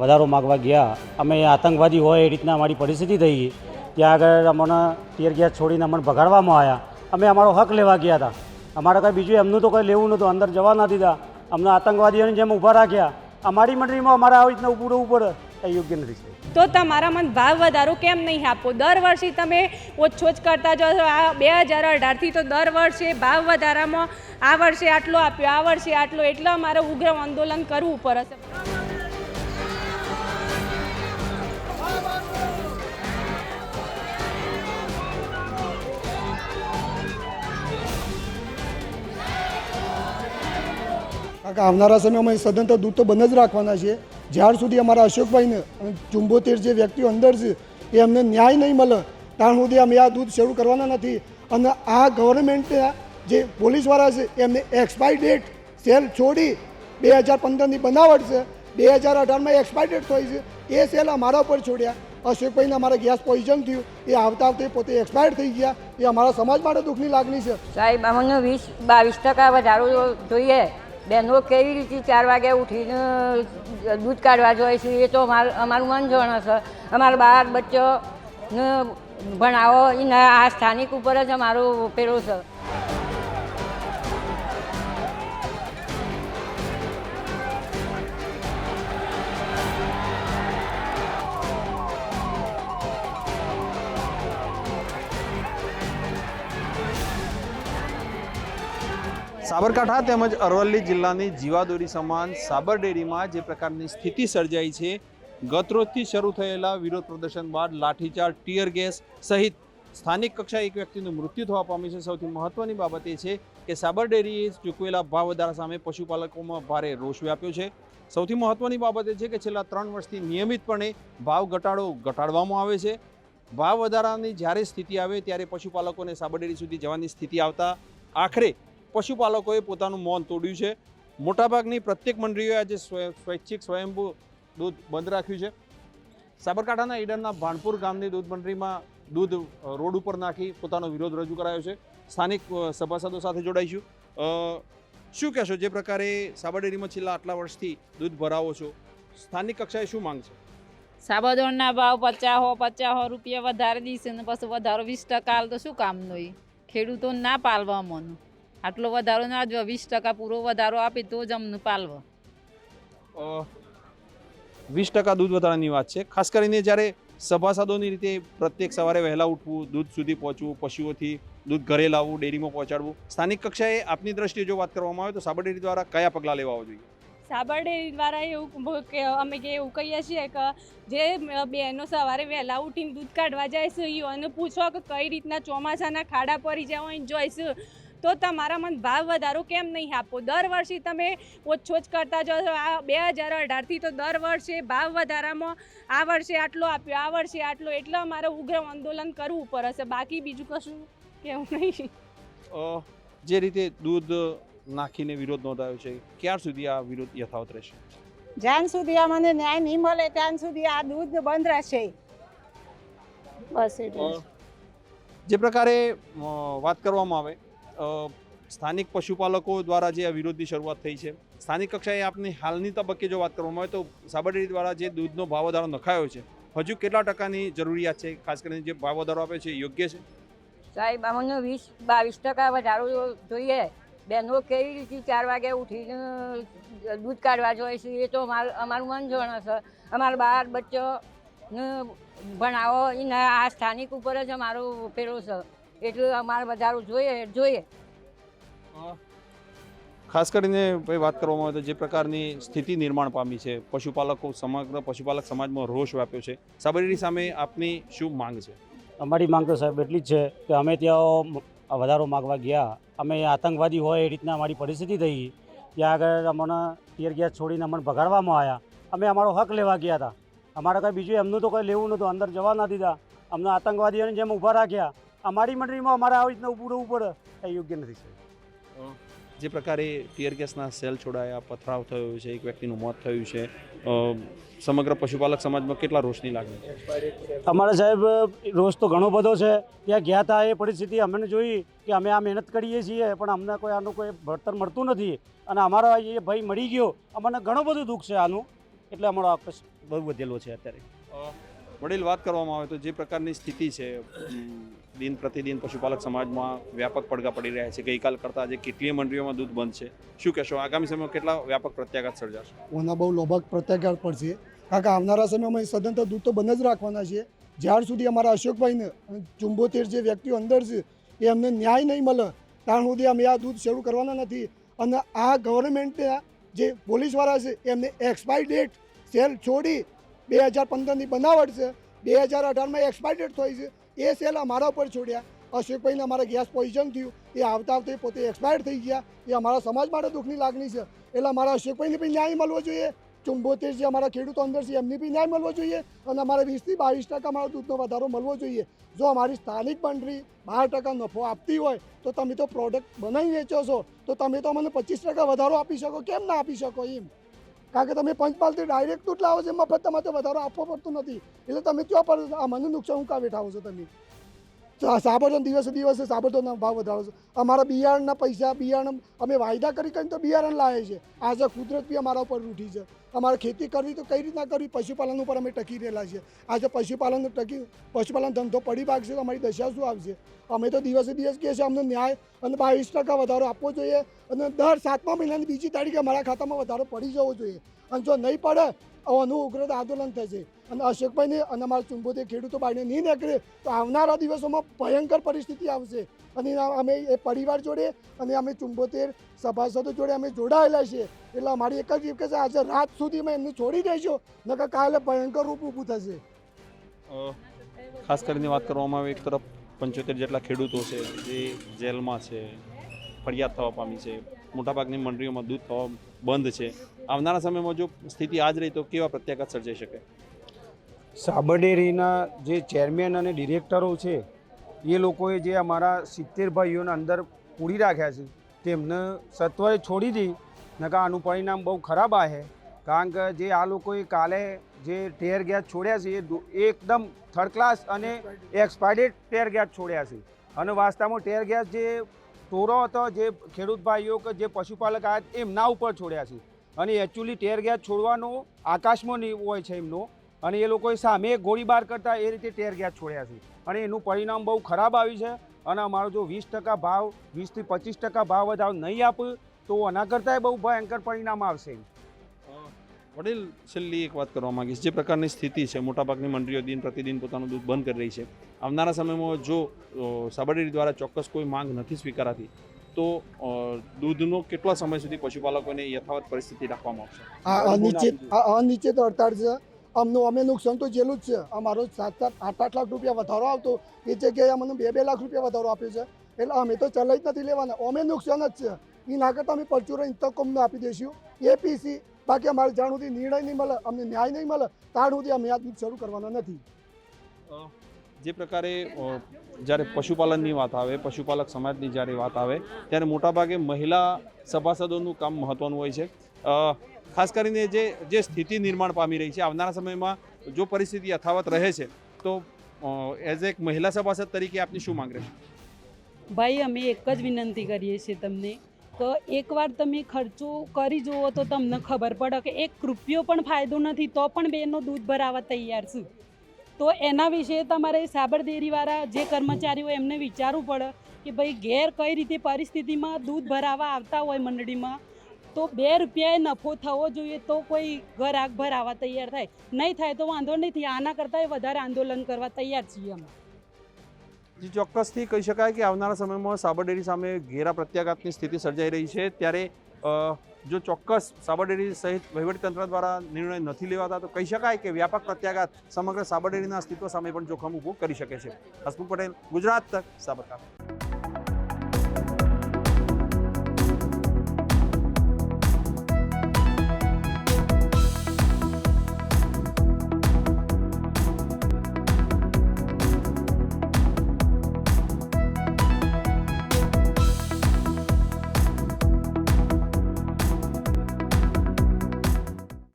વધારો માગવા ગયા. અમે આતંકવાદી હોય એ રીતના અમારી પરિસ્થિતિ થઈ. ગઈ ત્યાં આગળ અમને ટીયર ગેસ છોડીને અમને ભગાડવામાં આવ્યા. અમે અમારો હક લેવા ગયા હતા. અમારે કંઈ બીજું એમનું તો કંઈ લેવું નહોતું. અંદર જવા ના દીધા. અમને આતંકવાદીઓની જેમ ઊભા રાખ્યા. અમારી મંડળીમાં અમારે આવી રીતના ઊભું રહેવું પડે. યોગ્ય નથી તો તમારા મન ભાવ વધારો કેમ નહીં આપો? દર વર્ષે તમે ઓછો જ કરતા જાઓ. આ બે હજાર અઢારથી તો દર વર્ષે ભાવ વધારામાં આ વર્ષે આટલો આપ્યો, આ વર્ષે આટલો. એટલે અમારે ઉગ્ર આંદોલન કરવું પડશે કારણ કે આવનારા સમયમાં અહીં સદંતર દૂધ તો બંધ જ રાખવાના છે. જ્યાર સુધી અમારા અશોકભાઈને ચુંબોતેર જે વ્યક્તિઓ અંદર છે, એ અમને ન્યાય નહીં મળે, ત્યાં સુધી અમે આ દૂધ શરૂ કરવાના નથી. અને આ ગવર્મેન્ટના જે પોલીસવાળા છે એમને એક્સપાયરી ડેટ સેલ છોડી બે હજાર પંદરની બનાવટ છે. બે હજાર અઢારમાં એક્સપાયરી ડેટ થઈ છે. એ સેલ અમારા ઉપર છોડ્યા. અશોકભાઈને અમારા ગેસ પોઈઝન થયું. એ આવતા આવતા પોતે એક્સપાયર થઈ ગયા. એ અમારા સમાજ માટે દુઃખની લાગણી છે. સાહેબ અમને વીસ બાવીસ ટકા વધારો જોઈએ બહેનો કેવી રીતે ચાર વાગે ઉઠીને દૂધ કાઢવા જોઈએ છે, એ તો અમાર મન જણ છે અમારા બાર બચ્ચોને ભણાવો, એના આ સ્થાનિક ઉપર જ અમારો પેલો છે. સાબરકાંઠા તેમજ અરવલ્લી જિલ્લાની જીવાદોરી સમાન સાબર ડેરીમાં જે પ્રકારની સ્થિતિ સર્જાઈ છે ગતરોજથી શરૂ થયેલા વિરોધ પ્રદર્શન બાદ લાઠીચાર્જ, ટીયર ગેસ સહિત સ્થાનિક કક્ષાએ એક વ્યક્તિનું મૃત્યુ થવા પામ્યું છે. સૌથી મહત્વની બાબત એ છે કે સાબર ડેરીએ ચૂકવેલા ભાવ વધારા સામે પશુપાલકોમાં ભારે રોષ વ્યાપ્યો છે. સૌથી મહત્વની બાબત એ છે કે છેલ્લા ત્રણ વર્ષથી નિયમિતપણે ભાવ ઘટાડો ઘટાડવામાં આવે છે. ભાવ વધારાની જ્યારે સ્થિતિ આવે ત્યારે પશુપાલકોને સાબર ડેરી સુધી જવાની સ્થિતિ આવતા આખરે પશુપાલકોએ પોતાનું મૌન તોડ્યું છે. મોટાભાગની પ્રત્યેક મંડળીઓએ આજે સ્વૈચ્છિક સ્વયંભૂ દૂધ બંધ રાખ્યું છે. સાબરકાંઠાના ઈડરના ભાણપુર ગામની દૂધ મંડળીમાં દૂધ રોડ ઉપર નાખી પોતાનો વિરોધ રજૂ કરાયો છે. સ્થાનિક સભાસદો સાથે જોડાઈશું. શું કહેશો જે પ્રકારે સાબર ડેરીમાં છેલ્લા આટલા વર્ષથી દૂધ ભરાવો છો? સ્થાનિક કક્ષાએ શું માંગ છે? સાબરદોણના ભાવ પચાસ હો પચાસ હો રૂપિયા વધારે દીશે ને પછી વધારો વીસ ટકા હાલ તો શું કામનો એ ખેડૂતો ના પાલવા મન. આટલો વધારો ના જો વીસ ટકા પૂરો વધારો આપે તો જ અમને પાલવ. વીસ ટકા દૂધ વધારાની વાત છે. ખાસ કરીને જ્યારે સભાસદોની રીતે પ્રત્યેક સવારે વહેલા ઉઠવું દૂધ સુધી પહોંચવું પશુઓથી દૂધ ઘરે લાવવું ડેરીમાં પહોંચાડવું સ્થાનિક કક્ષાએ આપની દ્રષ્ટિએ જો વાત કરવામાં આવે તો સાબર ડેરી દ્વારા કયા પગલાં લેવા જોઈએ? સાબર ડેરી દ્વારા એવું કે અમે કે એવું કહીએ છીએ કે જે બહેનો સવારે વહેલા ઉઠીને દૂધ કાઢવા જાય છે અને પૂછો કે કઈ રીતના ચોમાસાના ખાડા પડી જવા એન્જોય જોઈશું તો તમારા મન ભાવ વધારો કેમ નહીં આપો? દર વર્ષે તમે ઓછો જ કરતા જાઓ છો. આ બે હજાર અઢારથી તો દર વર્ષે ભાવ વધારામાં આ વર્ષે આટલો આપ્યો આ વર્ષે આટલો. એટલે અમારે ઉગ્ર આંદોલન કરવું પડશે બાકી બીજું કશું કેવું નહીં. અ, જે રીતે દૂધ નાખીને વિરોધ નોંધાયો છે ક્યાર સુધી આ વિરોધ યથાવત રહેશે? જ્યાં સુધી અમને ન્યાય નહીં મળે ત્યાં સુધી આ દૂધ બંધ રહેશે. બસ જ. જે પ્રકારે વાત કરવામાં આવે સ્થાનિક પશુપાલકો દ્વારા જે આ વિરોધની શરૂઆત થઈ છે. સ્થાનિક કક્ષાએ આપની હાલની તબક્કે જો વાત કરવામાં આવે તો સાબરડેરી દ્વારા જે દૂધનો ભાવ વધારો નખાયો છે, હજુ કેટલા ટકાની જરૂરિયાત છે? ખાસ કરીને જે ભાવ વધારો આપે છે યોગ્ય છે? સાહેબ અમને વીસ, બાવીસ ટકા વધારો જોઈએ બહેનો કેવી રીતે ચાર વાગે ઉઠીને દૂધ કાઢવા જોઈએ છે એ તો અમાર મન જોણે છે અમારા બાર બચ્ચો ભણાવો, એના આ સ્થાનિક ઉપર જ અમારો પેલો છે. એટલે અમારે વધારો જોઈએ જોઈએ. ખાસ કરીને ભાઈ વાત કરવામાં આવે તો જે પ્રકારની સ્થિતિ નિર્માણ પામી છે પશુપાલકો સમગ્ર પશુપાલક સમાજમાં રોષ વ્યાપ્યો છે. સાબરડી સામે આપની શું માંગ છે? અમારી માંગ તો સાહેબ એટલી જ છે કે અમે ત્યાં વધારો માગવા ગયા. અમે આતંકવાદી હોય એ રીતના અમારી પરિસ્થિતિ થઈ. ત્યાં આગળ અમને ટીયર ગેસ છોડીને અમને ભગાડવામાં આવ્યા. અમે અમારો હક લેવા ગયા હતા. અમારે કંઈ બીજું એમનું તો કંઈ લેવું નહોતું. અંદર જવા ના દીધા. અમને આતંકવાદીઓની જેમ ઊભા રાખ્યા. અમારી મંડળીમાં અમારે આવી રીતના ઊભું રહેવું પડે. એ યોગ્ય નથી સાહેબ. જે પ્રકારે ટીયર ગેસના સેલ છોડાયા પથરાવ થયો છે એક વ્યક્તિનું મોત થયું છે સમગ્ર પશુપાલક સમાજમાં કેટલા રોષની લાગણી છે? અમારે સાહેબ રોષ તો ઘણો બધો છે. ત્યાં ગયા હતા એ પરિસ્થિતિ અમને જોઈ કે અમે આ મહેનત કરીએ છીએ પણ અમને કોઈ આનું કોઈ ભણતર મળતું નથી. અને અમારો એ ભાઈ મળી ગયો. અમને ઘણો બધું દુઃખ છે આનું. એટલે અમારો આક્રોશ બહુ વધેલો છે અત્યારે. વડીલ વાત કરવામાં આવે તો જે પ્રકારની સ્થિતિ છે દિન પ્રતિદિન પશુપાલક સમાજમાં વ્યાપક પડઘા પડી રહ્યા છે. ગઈકાલ કરતાં આજે કેટલીય મંડળીઓમાં દૂધ બંધ છે. શું કહેશો? આગામી સમયમાં કેટલા વ્યાપક પ્રત્યાઘાત સર્જાશે? ઓના બહુ લોભક પ્રત્યાઘાત પડશે. કારણ કે આવનારા સમયમાં સદંતર દૂધ તો બંધ જ રાખવાના છે. જ્યાર સુધી અમારા અશોકભાઈને ચુંબોતેર જે વ્યક્તિઓ અંદર છે, એ અમને ન્યાય નહીં મળે, ત્યાં સુધી અમે આ દૂધ શરૂ કરવાના નથી. અને આ ગવર્મેન્ટના જે પોલીસવાળા છે, એમને એક્સપાયરી ડેટ સેલ છોડી બે હજાર પંદરની બનાવટ છે. બે હજાર અઢારમાં એક્સપાયર થઈ છે. એ સેલ અમારા ઉપર છોડ્યા. અશોકભાઈને અમારા ગેસ પોઈઝન થયું. એ આવતા આવતા પોતે એક્સપાયર થઈ ગયા. એ અમારા સમાજ માટે દુઃખની લાગણી છે. એટલે અમારા અશોકભાઈને પણ ન્યાય મળવો જોઈએ. ચુંબોતેર જે અમારા ખેડૂતો અંદર છે, એમને બી ન્યાય મળવો જોઈએ. અને અમારે વીસથી બાવીસ ટકા અમારો દૂધનો વધારો મળવો જોઈએ. જો અમારી સ્થાનિક મંડળી બાર ટકા નફો આપતી હોય, તો તમે તો પ્રોડક્ટ બનાવી વેચો છો. તો તમે તો મને પચીસ ટકા વધારો આપી શકો. કેમ ના આપી શકો એમ? કારણ કે તમે પંચપાલથી ડાયરેક્ટ દૂધ લાવો છો ફક્ત તમારે વધારો આપવો પડતો નથી. એટલે તમે ક્યાં પર આ મને નુકસાન હું કાં બેઠાવો છો તમે? સા- દિવસે દિવસે સાબરડોના ભાવ વધારો છે. અમારા બિયારણના પૈસા, બિયારણ, અમે વાયદા કરી કરીને તો બિયારણ લાવે છે. આજે કુદરત બી અમારા ઉપર રૂઠી છે. અમારે ખેતી કરવી તો કઈ રીતના કરવી? પશુપાલન ઉપર અમે ટકી રહેલા છીએ. આજે પશુપાલન ટકી, પશુપાલન ધંધો પડી ભાગશે તો અમારી દશા શું આવશે? અમે તો દિવસે દિવસ કહીએ છીએ, અમને ન્યાય અને બાવીસ ટકા વધારો આપવો જોઈએ અને દર સાતમા મહિનાની બીજી તારીખે અમારા ખાતામાં વધારો પડી જવો જોઈએ. અને જો નહીં પડે આનું ઉગ્ર આંદોલન થશે અને અશોકભાઈને અને અમારા ચુંબોતેર ખેડૂતો બાઈને નહીં નીકળે તો આવનારા દિવસોમાં ભયંકર પરિસ્થિતિ આવશે. અને અમે એ પરિવાર જોડે અને અમે ચુંબોતેર સભાસદો જોડે અમે જોડાયેલા છીએ. એટલે અમારી એક જ કે આજે રાત સુધી અમે એમને છોડી દઈશું, નકર કાલે ભયંકર રૂપ ઊભું થશે. ખાસ કરીને વાત કરવામાં આવે, એક તરફ પંચોતેર જેટલા ખેડૂતો છે, જે જેલમાં છે, ફરિયાદ થવા પામી છે. મોટાભાગની મંડળીઓમાં દૂધ થવા બંધ છે. આવનારા સમયમાં જો સ્થિતિ આ જ રહી તો કેવા પ્રત્યાઘાત સર્જાઈ શકે? સાબરડેરીના જે ચેરમેન અને ડિરેક્ટરો છે, એ લોકોએ જે અમારા સિત્તેર ભાઈઓને અંદર પૂરી રાખ્યા છે, તેમને સત્વરે છોડી દી નકા આનું પરિણામ બહુ ખરાબ આવે કારણ કે જે આ લોકોએ કાલે જે ટેર ગેસ છોડ્યા છે, એ એકદમ થર્ડ ક્લાસ અને એક્સપાયર્ડેડ ટેર ગેસ છોડ્યા છે. અને વાસ્તવમાં ટેર ગેસ જે ટોરો હતો જે ખેડૂત ભાઈઓ કે જે પશુપાલક આવ્યા એમના ઉપર છોડ્યા છે. અને એકચ્યુઅલી ટેર ગેસ છોડવાનો આકાશમાં નહીં હોય છે એમનો. અને એ લોકોએ સામે ગોળીબાર કરતા એ રીતે ટેર ગેસ છોડ્યા છે. અને એનું પરિણામ બહુ ખરાબ આવ્યું છે. અને અમારો જો વીસ ટકા ભાવ વીસથી પચીસ ટકા ભાવ વધારો નહીં આપે, તો આના કરતાંય બહુ ભયંકર પરિણામ આવશે. વડીલ છેલ્લી એક વાત કરવા માગીશ. જે પ્રકારની સ્થિતિ છે મોટાભાગની મંડળીઓ દિન પ્રતિદિન પોતાનું દૂધ બંધ કરી રહી છે. આવનારા સમયમાં જો સાબરડેરી દ્વારા ચોક્કસ કોઈ માંગ નથી સ્વીકારાતી તો દૂધનો કેટલા સમય સુધી પશુપાલકોને યથાવત પરિસ્થિતિ રાખવામાં આવશે? આ અનિશ્ચિત આ અનિશ્ચિત હડતાળ છે. અમનું અમે નુકસાન તો જેલું જ છે. અમારો સાત સાત આઠ આઠ લાખ રૂપિયા વધારો આવતો એ જગ્યાએ અમને બે બે લાખ રૂપિયા વધારો આપ્યો છે. એટલે અમે તો ચલાવી જ નથી લેવાના. અમે નુકસાન જ છે. એ ના કરતાં અમે પરચુરો ઇન્તકોમને આપી દઈશું. એપીસી બાકી અમારે જ્યાં સુધી નિર્ણય નહીં મળે અમને ન્યાય નહીં મળે ત્યાં સુધી અમે આ દૂધ શરૂ કરવાના નથી. જે પ્રકારે જ્યારે પશુપાલનની વાત આવે પશુપાલક સમાજની જ્યારે વાત આવે ત્યારે મોટાભાગે મહિલા સભાસદોનું કામ મહત્ત્વનું હોય છે. ખાસ કરીને જે જે સ્થિતિ નિર્માણ પામી રહી છે આવનારા સમયમાં જો પરિસ્થિતિ યથાવત રહે છે તો એઝ એક મહિલા સભાસદ તરીકે આપની શું માંગ રહેશે? ભાઈ અમે એક જ વિનંતી કરીએ છીએ તમને. કે એકવાર તમે ખર્ચો કરી જુઓ તો તમને ખબર પડે કે એક રૂપિયો પણ ફાયદો નથી, તો પણ બેનો દૂધ ભરાવા તૈયાર છું. તો એના વિશે તમારે સાબર ડેરીવાળા જે કર્મચારીઓ એમને વિચારવું પડે કે ભાઈ ઘેર કઈ રીતે પરિસ્થિતિમાં દૂધ ભરાવા આવતા હોય મંડળીમાં, તો બે રૂપિયાએ નફો થવો જોઈએ તો કોઈ ઘર આગ ભરાવા તૈયાર થાય. નહીં થાય તો વાંધો નથી આના કરતાંય વધારે આંદોલન કરવા તૈયાર છીએ અમે. જે ચોક્કસથી કહી શકાય કે આવનારા સમયમાં સાબરડેરી સામે ઘેરા પ્રત્યાઘાતની સ્થિતિ સર્જાઈ રહી છે. ત્યારે જો ચોક્કસ સાબરડેરી સહિત વહીવટીતંત્ર દ્વારા નિર્ણય નથી લેવાતા, તો કહી શકાય કે વ્યાપક પ્રત્યાઘાત સમગ્ર સાબરડેરીના અસ્તિત્વ સામે પણ જોખમ ઊભું કરી શકે છે. હસમુખ પટેલ, ગુજરાત તક સાબરકાંઠા.